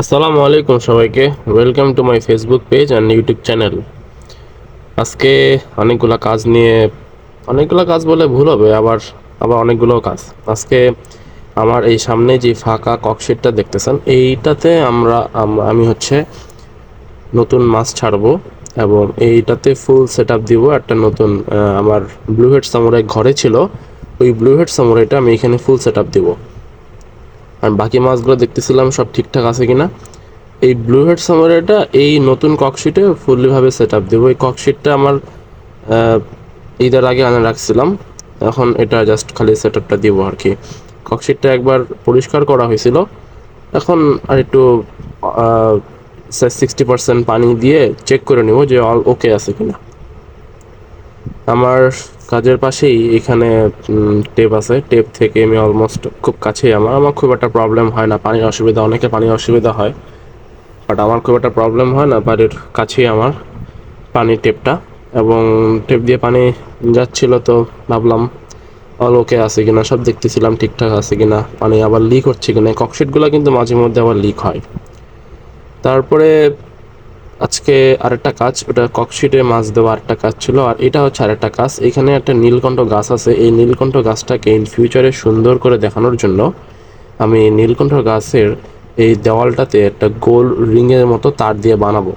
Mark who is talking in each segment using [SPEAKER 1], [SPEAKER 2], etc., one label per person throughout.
[SPEAKER 1] আসসালামু আলাইকুম সবাইকে। Welcome to my Facebook page and YouTube channel আজকে অনেকগুলো কাজ নিয়ে, অনেকগুলো কাজ বলে ভুল হবে, আবার আবার অনেকগুলো কাজ। আজকে আমার এই সামনে যে ফাঁকা ককশিটটা দেখতেছেন, এইটাতে আমরা, আমি হচ্ছে নতুন মাছ ছাড়বো এবং এইটাতে ফুল সেট আপ দিব। একটা নতুন আমার ব্লু হেড সামুরাই ঘরে ছিল। ওই ব্লু হেড সামুরাইটা আমি এখানে ফুল সেট আপ দিব। আর বাকি মাছগুলো দেখতেছিলাম, সব ঠিকঠাক আছে কিনা। এই ব্লু হেড সামারিটা এই নতুন ককশিটে ফুললিভাবে সেট আপ দেবো। এই ককশিটটা আমার ঈদের আগে আনে রাখছিলাম। এখন এটা জাস্ট খালি সেট আপটা দিব আর কি ককশিটটা একবার পরিষ্কার করা হয়েছিল। এখন আর একটু সিক্সটি পার্সেন্ট পানি দিয়ে চেক করে নেব যে অল ওকে আছে কিনা। আমার কাজের পাশেই এখানে টেপ আছে। টেপ থেকে আমি অলমোস্ট খুব কাছেই আমার। আমার খুব একটা প্রবলেম হয় না। পানির অসুবিধা, অনেকে পানির অসুবিধা হয়। বাট আমার খুব একটা প্রবলেম হয় না। বাড়ির কাছেই আমার পানির টেপটা। এবং টেপ দিয়ে পানি যাচ্ছিল তো ভাবলাম অল ওকে আছে কিনা? সব দেখতেছিলাম ঠিকঠাক আছে কিনা? পানি আবার লিক হচ্ছে কিনা? ককশিটগুলো কিন্তু মাঝে মধ্যে আবার লিক হয়। তারপরে আজকে আরেকটা কাজ, ওটা ককশিটে মাছ দেওয়া আরেকটা কাজ ছিল, আর এটা হচ্ছে আরেকটা কাজ। এখানে একটা নীলকণ্ঠ গাছ আছে, এই নীলকণ্ঠ গাছটাকে ইন ফিউচারে সুন্দর করে দেখানোর জন্য আমি নীলকণ্ঠ গাছের এই দেওয়ালটাতে একটা গোল রিংয়ের মতো তার দিয়ে বানাবো।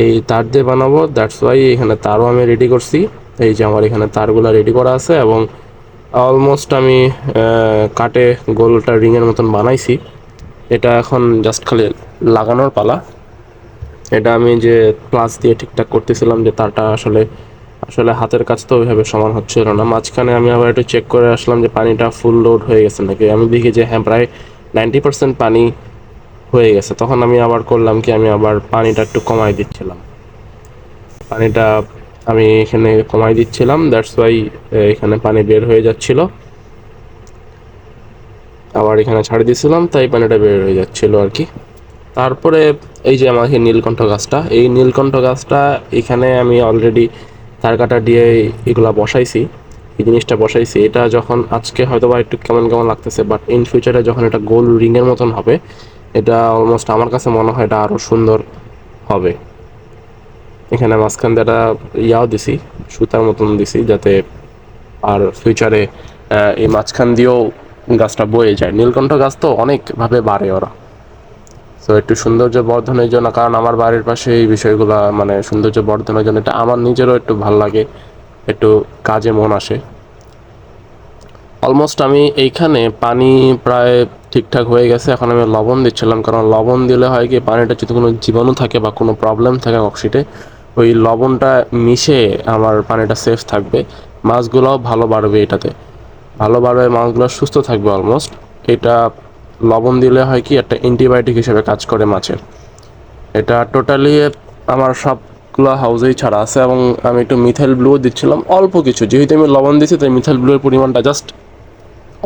[SPEAKER 1] এই তার দিয়ে বানাবো দ্যাটস ওয়াই এখানে তারও আমি রেডি করছি। এই যে আমার এখানে তারগুলো রেডি করা আছে এবং অলমোস্ট আমি কাটে গোলটা রিংয়ের মতন বানাইছি। এটা এখন জাস্ট খালি লাগানোর পালা। এটা আমি যে প্লাস দিয়ে ঠিকঠাক করতেছিলাম যে তারটা আসলে আসলে হাতের কাজ তো ওইভাবে সমান হচ্ছিল না। মাঝখানে আমি আবার একটু চেক করে আসলাম যে পানিটা ফুল লোড হয়ে গেছে নাকি। আমি দেখি যে হ্যাঁ প্রায় নাইনটি পার্সেন্ট পানি হয়ে গেছে। তখন আমি আবার করলাম কি, আমি আবার পানিটা একটু কমাই দিচ্ছিলাম। পানিটা আমি এখানে কমাই দিচ্ছিলাম দ্যাটস ওয়াই এখানে পানি বের হয়ে যাচ্ছিল। আবার এখানে ছাড়ে দিয়েছিলাম তাই পানিটা বের হয়ে যাচ্ছিল আর কি। তারপরে এই যে আমাকে নীলকণ্ঠ গাছটা, এই নীলকণ্ঠ গাছটা এখানে আমি অলরেডি তার কাটা দিয়ে এগুলা বসাইছি, এই জিনিসটা বসাইছি। এটা যখন আজকে হয়তো বা একটু কেমন কেমন লাগতেছে বাট ইন ফিউচারে যখন এটা গোল রিংয়ের মতন হবে, এটা অলমোস্ট আমার কাছে মনে হয় এটা আরও সুন্দর হবে। এখানে মাঝখান দিয়ে একটা ইয়াও দিছি, সুতার মতন দিছি, যাতে আর ফিউচারে এই মাঝখান দিয়েও গাছটা বয়ে যায়। নীলকণ্ঠ গাছ তো অনেকভাবে বাড়ে ওরা। তো একটু সৌন্দর্য বর্ধনের জন্য, কারণ আমার বাড়ির পাশে এই বিষয়গুলো মানে সৌন্দর্য বর্ধনের জন্য এটা আমার নিজেরও একটু ভালো লাগে, একটু কাজে মন আসে। অলমোস্ট আমি এইখানে পানি প্রায় ঠিকঠাক হয়ে গেছে, এখন আমি লবণ দিচ্ছিলাম, কারণ লবণ দিলে হয় কি, পানিটা যদি কোনো জীবাণু থাকে বা কোনো প্রবলেম থাকে অক্সিটে ওই লবণটা মিশে আমার পানিটা সেফ থাকবে, মাছগুলোও ভালো বাড়বে এটাতে। ভালো বাড়বে, মাছগুলো সুস্থ থাকবে অলমোস্ট এটা লবণ দিলে হয় কি, একটা অ্যান্টিবায়োটিক হিসেবে কাজ করে মাছের। এটা টোটালি আমার সবগুলো হাউসেই ছাড়া আছে এবং আমি একটু মিথাইল ব্লুও দিচ্ছিলাম, অল্প কিছু। যেহেতু আমি লবণ দিয়েছি, তাই মিথাইল ব্লুয়ের পরিমাণটা জাস্ট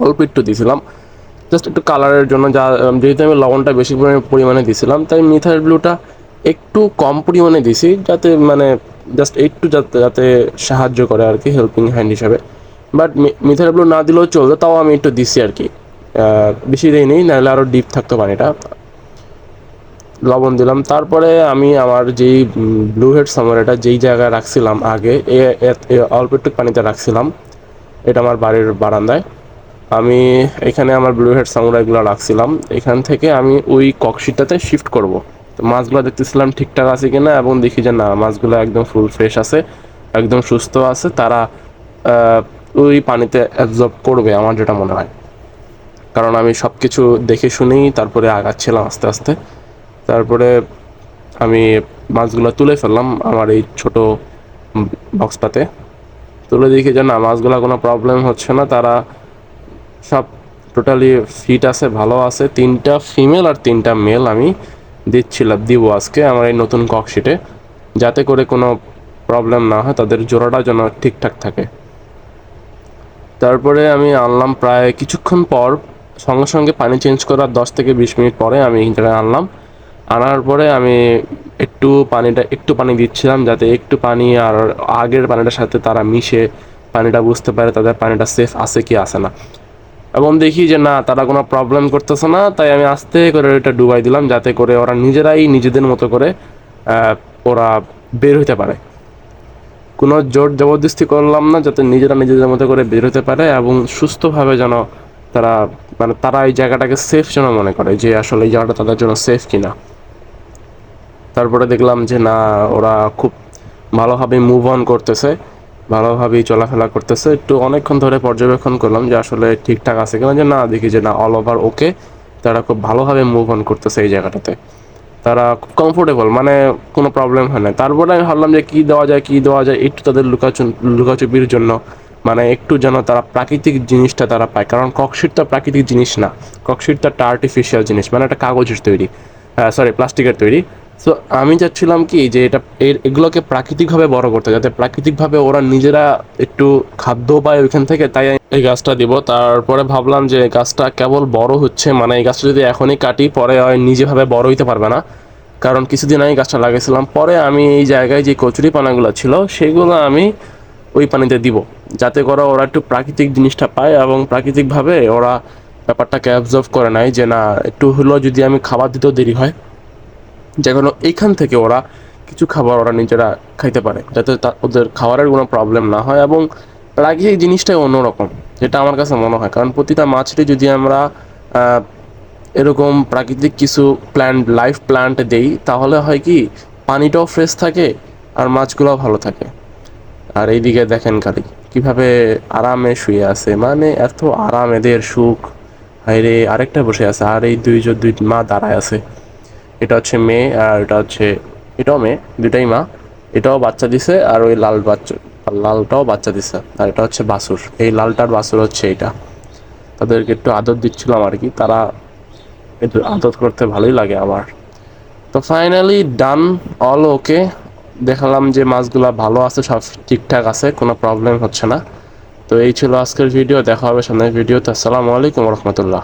[SPEAKER 1] অল্প একটু দিয়েছিলাম জাস্ট একটু কালারের জন্য যা যেহেতু আমি লবণটা বেশি পরিমাণে দিয়েছিলাম তাই মিথাইল ব্লুটা একটু কম পরিমাণে দিছি, যাতে মানে জাস্ট একটু যাতে যাতে সাহায্য করে আর কি হেল্পিং হ্যান্ড হিসাবে। বাট মিথাইল ব্লু না দিলেও চলবে, তাও আমি একটু দিছি আর কি। বেশি নেই, নাহলে আরও ডিপ থাকতো পানিটা। লবণ দিলাম। তারপরে আমি আমার যেই ব্লু হেড সামারটা যেই জায়গায় রাখছিলাম আগে অল্প একটু পানিতে রাখছিলাম। এটা আমার বাড়ির বারান্দায়। আমি এখানে আমার ব্লু হেড সামুরাইগুলো রাখছিলাম। এখান থেকে আমি ওই ককশিটটাতে শিফট করব। তো মাছগুলো দেখতেছিলাম ঠিকঠাক আছে কিনা, এবং দেখি যে না, মাছগুলো একদম ফুল ফ্রেশ আছে, একদম সুস্থ আছে। তারা ওই পানিতে অ্যাবজর্ব করবে, আমার যেটা মনে হয়। কারণ আমি সব কিছু দেখে শুনেই তারপরে আগাচ্ছিলাম আস্তে আস্তে। তারপরে আমি মাছগুলো তুলে ফেললাম আমার এই ছোট বক্সটাতে তুলে দেখি যে না, মাছগুলো কোনো প্রবলেম হচ্ছে না। তারা সব টোটালি ফিট আছে, ভালো আছে। তিনটা ফিমেল আর তিনটা মেল আমি দিচ্ছিলাম দিব আজকে আমার এই নতুন ককশিটে যাতে করে কোনো প্রবলেম না হয়, তাদের জোড়াটা যেন ঠিকঠাক থাকে। তারপরে আমি আনলাম প্রায় কিছুক্ষণ পর সঙ্গে সঙ্গে পানি চেঞ্জ করার দশ থেকে বিশ মিনিট পরে আমি জায়গায় আনলাম। আনার পরে আমি একটু পানিটা, একটু পানি দিচ্ছিলাম যাতে একটু পানি আর আগের পানিটার সাথে তারা মিশে পানিটা বুঝতে পারে তাদের পানিটা সেফ আছে কি আছে না। এবং দেখি যে না, তারা কোনো প্রবলেম করতেছে না, তাই আমি আস্তে করে এটা ডুবাই দিলাম যাতে করে ওরা নিজেরাই নিজেদের মতো করে ওরা বের হতে পারে। কোনো জোর জবরদস্তি করলাম না, যাতে নিজেরা নিজেদের মতো করে বের হতে পারে এবং সুস্থভাবে যেন তারা মানে তারা এই জায়গাটাকে সেফ যেন মনে করে যে আসলে এই জায়গাটা তাদের জন্য সেফ কিনা। তারপরে দেখলাম যে না, ওরা খুব ভালোভাবে মুভ অন করতেছে, ভালোভাবেই চলাফেরা করতেছে। একটু অনেকক্ষণ ধরে পর্যবেক্ষণ করলাম যে আসলে ঠিকঠাক আছে কিনা, যে না, দেখি যে না অল ওভার ওকে তারা খুব ভালোভাবে মুভ অন করতেছে এই জায়গাটাতে। তারা খুব কমফোর্টেবল মানে কোনো প্রবলেম হয় না তারপরে আমি ভাবলাম যে কী দেওয়া যায়, কী দেওয়া যায়, একটু তাদের লুকাচুন লুকাচুপির জন্য। মানে একটু যেন তারা প্রাকৃতিক জিনিসটা তারা পায়। কারণ ককশিট তো প্রাকৃতিক জিনিস না। ককশিট তো একটা আর্টিফিশিয়াল জিনিস মানে একটা কাগজের তৈরি। সরি প্লাস্টিকের তৈরি। সো আমি চাচ্ছিলাম কি যে এটা, এর, এগুলোকে প্রাকৃতিকভাবে বড় করতে, যাতে প্রাকৃতিকভাবে ওরা নিজেরা একটু খাদ্য পায় ওইখান থেকে, তাই এই গাছটা দিব। তারপরে ভাবলাম যে গাছটা কেবল বড় হচ্ছে মানে এই গাছটা যদি এখনই কাটি, পরে নিজেভাবে বড় হইতে পারবে না। কারণ কিছুদিন আগে গাছটা লাগিয়েছিলাম, পরে আমি এই জায়গায় যে কচুরি পানাগুলো ছিল, সেগুলো আমি ওই পানিতে দিব। যাতে করে ওরা একটু প্রাকৃতিক জিনিসটা পায় এবং প্রাকৃতিকভাবে ওরা ব্যাপারটাকে অ্যাবজর্ভ করে নেয় যে, না, একটু হলেও যদি আমি খাবার দিতেও দেরি হয় যেগুলো এইখান থেকে ওরা কিছু খাবার ওরা নিজেরা খাইতে পারে, যাতে ওদের খাবারের কোনো প্রবলেম না হয় এবং প্রাকৃতিক জিনিসটাই অন্যরকম, যেটা আমার কাছে মনে হয়। কারণ প্রতিটা মাছটি যদি আমরা এরকম প্রাকৃতিক কিছু প্ল্যান্ট লাইফ প্ল্যান্ট দেই, তাহলে হয় কি, পানিটাও ফ্রেশ থাকে আর মাছগুলোও ভালো থাকে। আর এইদিকে দেখেন খালি, কীভাবে আরামে শুয়ে আছে। মানে এত আরাম, এদের সুখ। হাইরে আরেকটা বসে আছে, আর এই দুইজন দুই মা দাঁড়ায় আছে। এটা হচ্ছে মেয়ে, আর এটা হচ্ছে, এটাও মেয়ে দুটাই মা। এটাও বাচ্চা দিছে, আর ওই লাল বাচ্চা, লালটাও বাচ্চা দিছে। আর এটা হচ্ছে বাসুর এই লালটার বাসুর হচ্ছে এইটা তাদেরকে একটু আদর দিচ্ছিলাম আর কি। তারা একটু আদর করতে ভালোই লাগে আমার। তো ফাইনালি ডান অল ওকে দেখালাম যে মাছগুলো ভালো আছে, সব ঠিকঠাক আছে, কোনো প্রবলেম হচ্ছে না। তো এই ছিল আজকের ভিডিও দেখা হবে সামনের ভিডিওতে আসসালামু আলাইকুম রহমতুল্লাহ।